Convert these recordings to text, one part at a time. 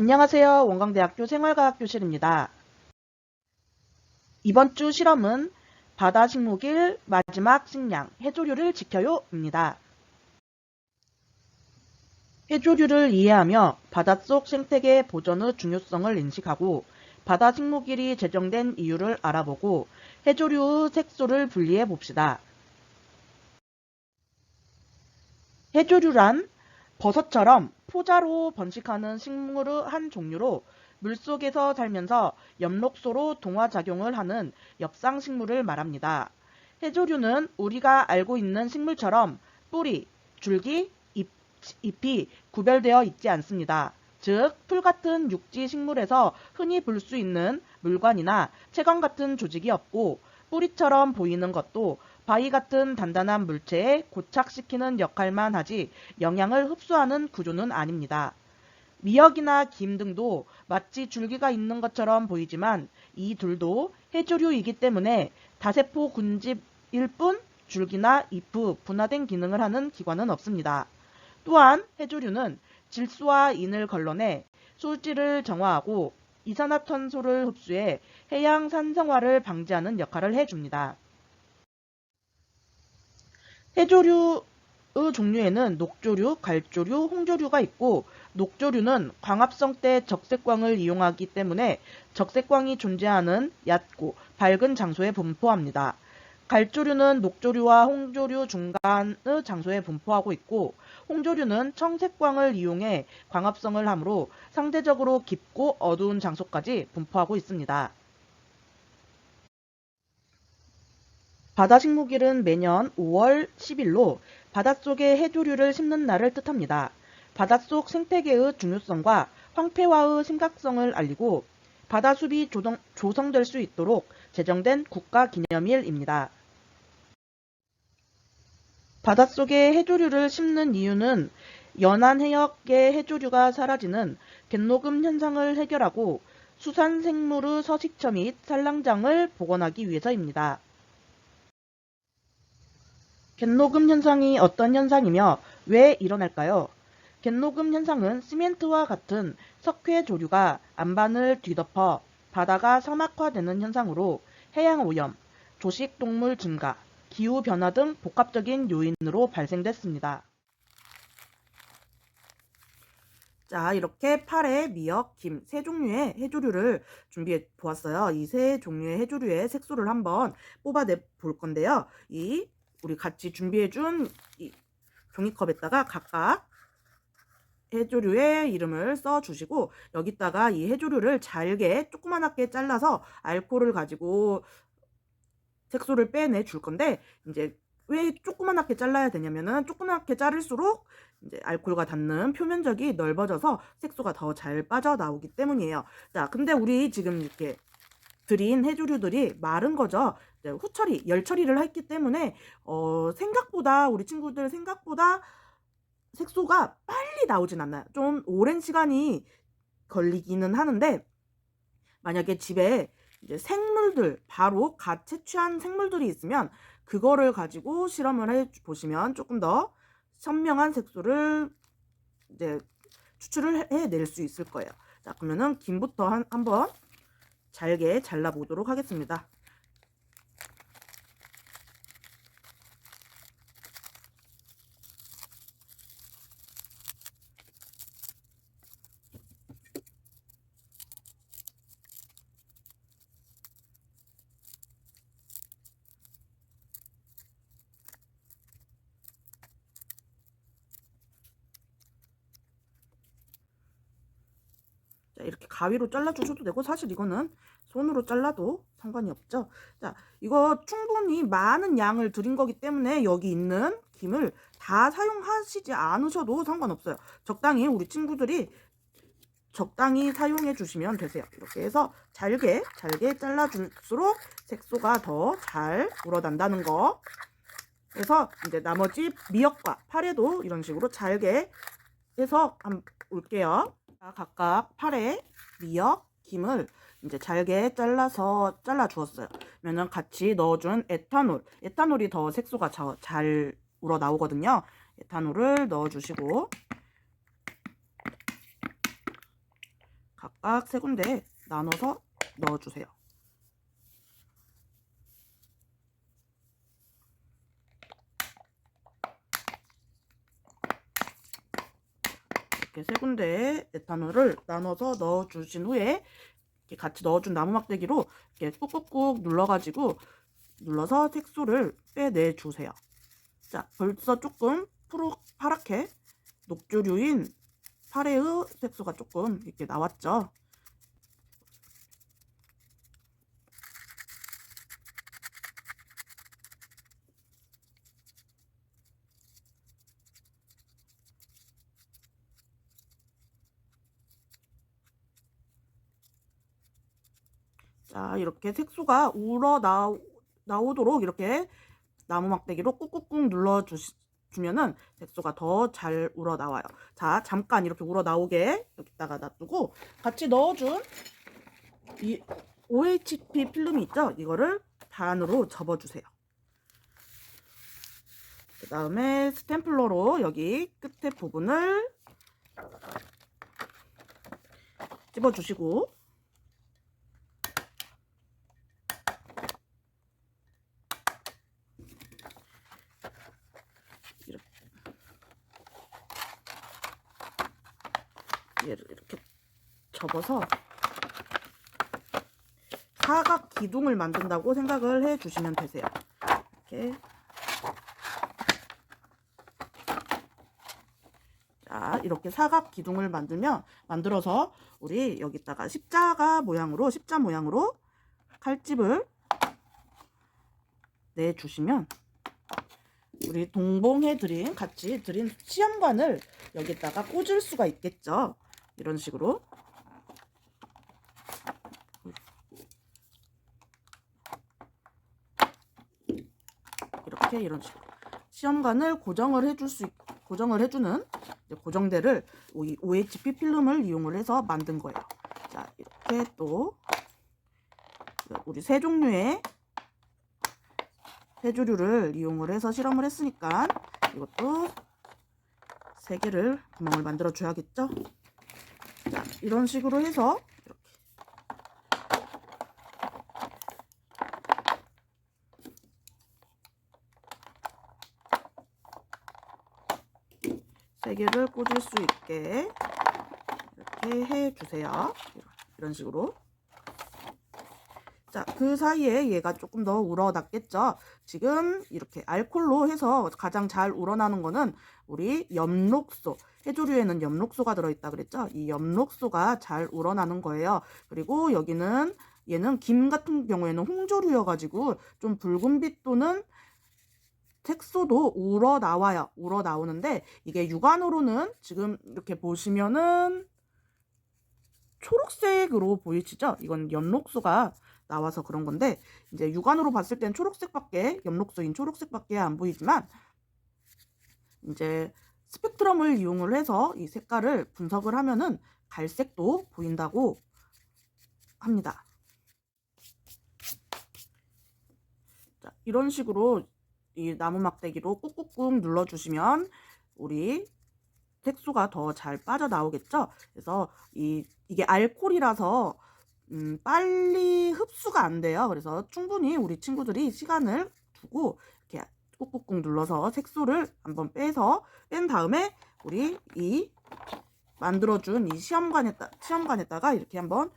안녕하세요. 원광대학교 생활과학 교실입니다. 이번 주 실험은 바다 식목일 마지막 식량 해조류를 지켜요입니다. 해조류를 이해하며 바닷속 생태계 보존의 중요성을 인식하고 바다 식목일이 제정된 이유를 알아보고 해조류의 색소를 분리해 봅시다. 해조류란 버섯처럼 포자로 번식하는 식물의 한 종류로 물속에서 살면서 엽록소로 동화작용을 하는 엽상식물을 말합니다. 해조류는 우리가 알고 있는 식물처럼 뿌리, 줄기, 잎, 잎이 구별되어 있지 않습니다. 즉, 풀 같은 육지 식물에서 흔히 볼 수 있는 물관이나 채광 같은 조직이 없고 뿌리처럼 보이는 것도 바위 같은 단단한 물체에 고착시키는 역할만 하지 영양을 흡수하는 구조는 아닙니다. 미역이나 김 등도 마치 줄기가 있는 것처럼 보이지만 이 둘도 해조류이기 때문에 다세포 군집일 뿐 줄기나 잎의 분화된 기능을 하는 기관은 없습니다. 또한 해조류는 질소와 인을 걸러내 술질을 정화하고 이산화탄소를 흡수해 해양 산성화를 방지하는 역할을 해줍니다. 해조류의 종류에는 녹조류, 갈조류, 홍조류가 있고 녹조류는 광합성 때 적색광을 이용하기 때문에 적색광이 존재하는 얕고 밝은 장소에 분포합니다. 갈조류는 녹조류와 홍조류 중간의 장소에 분포하고 있고 홍조류는 청색광을 이용해 광합성을 하므로 상대적으로 깊고 어두운 장소까지 분포하고 있습니다. 바다 식목일은 매년 5월 10일로 바닷속의 해조류를 심는 날을 뜻합니다. 바닷속 생태계의 중요성과 황폐화의 심각성을 알리고 바다숲이 조성, 조성 될 수 있도록 제정된 국가기념일입니다. 바닷속에 해조류를 심는 이유는 연안 해역의 해조류가 사라지는 갯녹음 현상을 해결하고 수산 생물의 서식처 및 산란장을 복원하기 위해서입니다. 갯녹음 현상이 어떤 현상이며 왜 일어날까요? 갯녹음 현상은 시멘트와 같은 석회 조류가 안반을 뒤덮어 바다가 사막화되는 현상으로 해양 오염, 조식 동물 증가, 기후 변화 등 복합적인 요인으로 발생됐습니다. 자, 이렇게 파래, 미역, 김 세 종류의 해조류를 준비해 보았어요. 이 세 종류의 해조류의 색소를 한번 뽑아내 볼 건데요. 이 우리 같이 준비해준 이 종이컵에다가 각각 해조류의 이름을 써주시고 여기다가 이 해조류를 잘게 조그만하게 잘라서 알코올을 가지고 색소를 빼내 줄 건데 이제 왜 조그만하게 잘라야 되냐면은 조그맣게 자를수록 이제 알코올과 닿는 표면적이 넓어져서 색소가 더 잘 빠져나오기 때문이에요. 자, 근데 우리 지금 이렇게 드린 해조류들이 마른 거죠. 후처리, 열 처리를 했기 때문에 어, 생각보다 우리 친구들 생각보다 색소가 빨리 나오진 않나요. 좀 오랜 시간이 걸리기는 하는데 만약에 집에 이제 생물들 바로 갓 채취한 생물들이 있으면 그거를 가지고 실험을 해 보시면 조금 더 선명한 색소를 이제 추출을 해낼 수 있을 거예요. 자 그러면은 김부터 한, 한번 잘게 잘라 보도록 하겠습니다. 이렇게 가위로 잘라주셔도 되고 사실 이거는 손으로 잘라도 상관이 없죠. 자, 이거 충분히 많은 양을 드린 거기 때문에 여기 있는 김을 다 사용하시지 않으셔도 상관없어요. 적당히 우리 친구들이 적당히 사용해 주시면 되세요. 이렇게 해서 잘게 잘게 잘라줄수록 색소가 더 잘 우러난다는 거. 그래서 이제 나머지 미역과 파래도 이런 식으로 잘게 해서 한번 올게요. 자, 각각 파래, 미역, 김을 이제 잘게 잘라서 잘라 주었어요. 그러면 같이 넣어준 에탄올, 에탄올이 더 색소가 자, 잘 우러 나오거든요. 에탄올을 넣어주시고 각각 세 군데 나눠서 넣어주세요. 이렇게 세 군데에 에탄올을 나눠서 넣어주신 후에 이렇게 같이 넣어준 나무 막대기로 이렇게 꾹꾹꾹 눌러가지고 눌러서 색소를 빼내 주세요. 자, 벌써 조금 푸르 파랗게 녹조류인 파레의 색소가 조금 이렇게 나왔죠. 자, 이렇게 색소가 우러 나오, 나오도록 이렇게 나무 막대기로 꾹꾹꾹 눌러 주면은 색소가 더 잘 우러 나와요. 자, 잠깐 이렇게 우러 나오게 여기다가 놔두고 같이 넣어준 이 OHP 필름이 있죠? 이거를 반으로 접어주세요. 그 다음에 스탬플러로 여기 끝에 부분을 찝어주시고 얘를 이렇게 접어서 사각 기둥을 만든다고 생각을 해 주시면 되세요. 이렇게 자 이렇게 사각 기둥을 만들면 만들어서 우리 여기다가 십자가 모양으로 십자 모양으로 칼집을 내 주시면 우리 동봉해 드린 같이 드린 시험관을 여기다가 꽂을 수가 있겠죠. 이런 식으로 이렇게 이런 식으로 시험관을 고정을 해줄 수 있, 고정을 해주는 고정대를 이 OHP 필름을 이용을 해서 만든 거예요. 자 이렇게 또 우리 세 종류의 세조류를 이용을 해서 실험을 했으니까 이것도 세 개를 구멍을 만들어 줘야겠죠? 자, 이런 식으로 해서 이렇게 세 개를 꽂을 수 있게 이렇게 해 주세요. 이런 식으로. 자, 그 사이에 얘가 조금 더 우러났겠죠? 지금 이렇게 알콜로 해서 가장 잘 우러나는 거는 우리 엽록소. 해조류에는 엽록소가 들어있다 그랬죠? 이 엽록소가 잘 우러나는 거예요. 그리고 여기는 얘는 김 같은 경우에는 홍조류여가지고 좀 붉은빛 또는 색소도 우러 나와요. 우러 나오는데 이게 육안으로는 지금 이렇게 보시면은 초록색으로 보이시죠? 이건 엽록소가 나와서 그런 건데 이제 육안으로 봤을 땐 초록색밖에 엽록소인 초록색밖에 안 보이지만 이제 스펙트럼을 이용을 해서 이 색깔을 분석을 하면은 갈색도 보인다고 합니다. 자, 이런 식으로 이 나무 막대기로 꾹꾹꾹 눌러주시면 우리 색소가 더 잘 빠져나오겠죠? 그래서 이, 이게 알코올이라서 음, 빨리 흡수가 안 돼요. 그래서 충분히 우리 친구들이 시간을 두고 이렇게 꾹꾹꾹 눌러서 색소를 한번 빼서 뺀 다음에 우리 이 만들어준 이 시험관에다 시험관에다가 이렇게 한번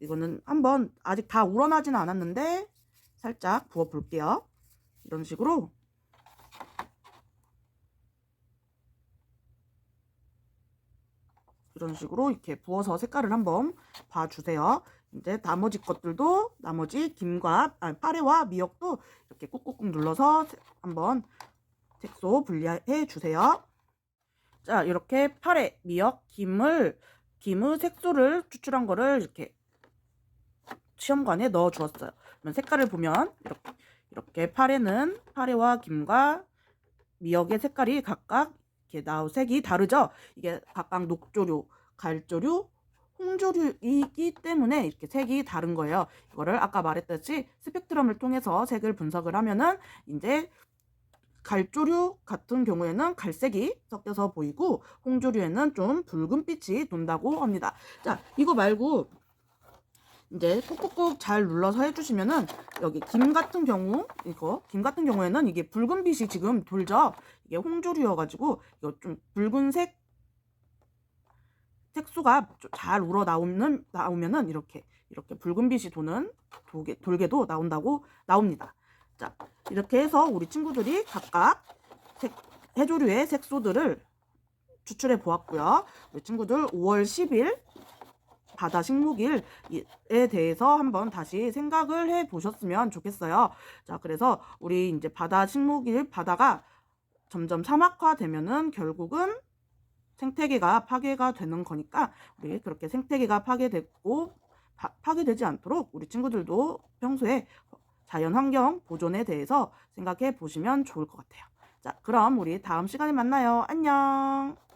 이거는 한번 아직 다 우러나지는 않았는데 살짝 부어 볼게요. 이런 식으로 이런 식으로 이렇게 부어서 색깔을 한번 봐주세요. 이제 나머지 것들도 나머지 김과 아, 파래와 미역도 이렇게 꾹꾹꾹 눌러서 한번 색소 분리해 주세요. 자 이렇게 파래, 미역, 김을 김의 색소를 추출한 거를 이렇게 시험관에 넣어 주었어요. 그러면 색깔을 보면 이렇게 이렇게 파래는 파래와 김과 미역의 색깔이 각각 이렇게 나오 색이 다르죠. 이게 각각 녹조류, 갈조류, 홍조류이기 때문에 이렇게 색이 다른 거예요. 이거를 아까 말했듯이 스펙트럼을 통해서 색을 분석을 하면은 이제 갈조류 같은 경우에는 갈색이 섞여서 보이고 홍조류에는 좀 붉은 빛이 돈다고 합니다. 자, 이거 말고 이제 꾹꾹꾹 잘 눌러서 해주시면은 여기 김 같은 경우 이거 김 같은 경우에는 이게 붉은 빛이 지금 돌죠. 이게 홍조류여가지고 이거 좀 붉은색 색소가 좀잘 우러 나오는 나오면은 이렇게 이렇게 붉은 빛이 도는 돌게, 돌게도 나온다고 나옵니다. 자 이렇게 해서 우리 친구들이 각각 색, 해조류의 색소들을 추출해 보았고요. 우리 친구들 5월 10일 바다 식목일에 대해서 한번 다시 생각을 해 보셨으면 좋겠어요. 자, 그래서 우리 이제 바다 식목일 바다가 점점 사막화 되면은 결국은 생태계가 파괴가 되는 거니까 우리 그렇게 생태계가 파괴되고 파, 파괴되지 않도록 우리 친구들도 평소에 자연 환경 보존에 대해서 생각해 보시면 좋을 것 같아요. 자, 그럼 우리 다음 시간에 만나요. 안녕.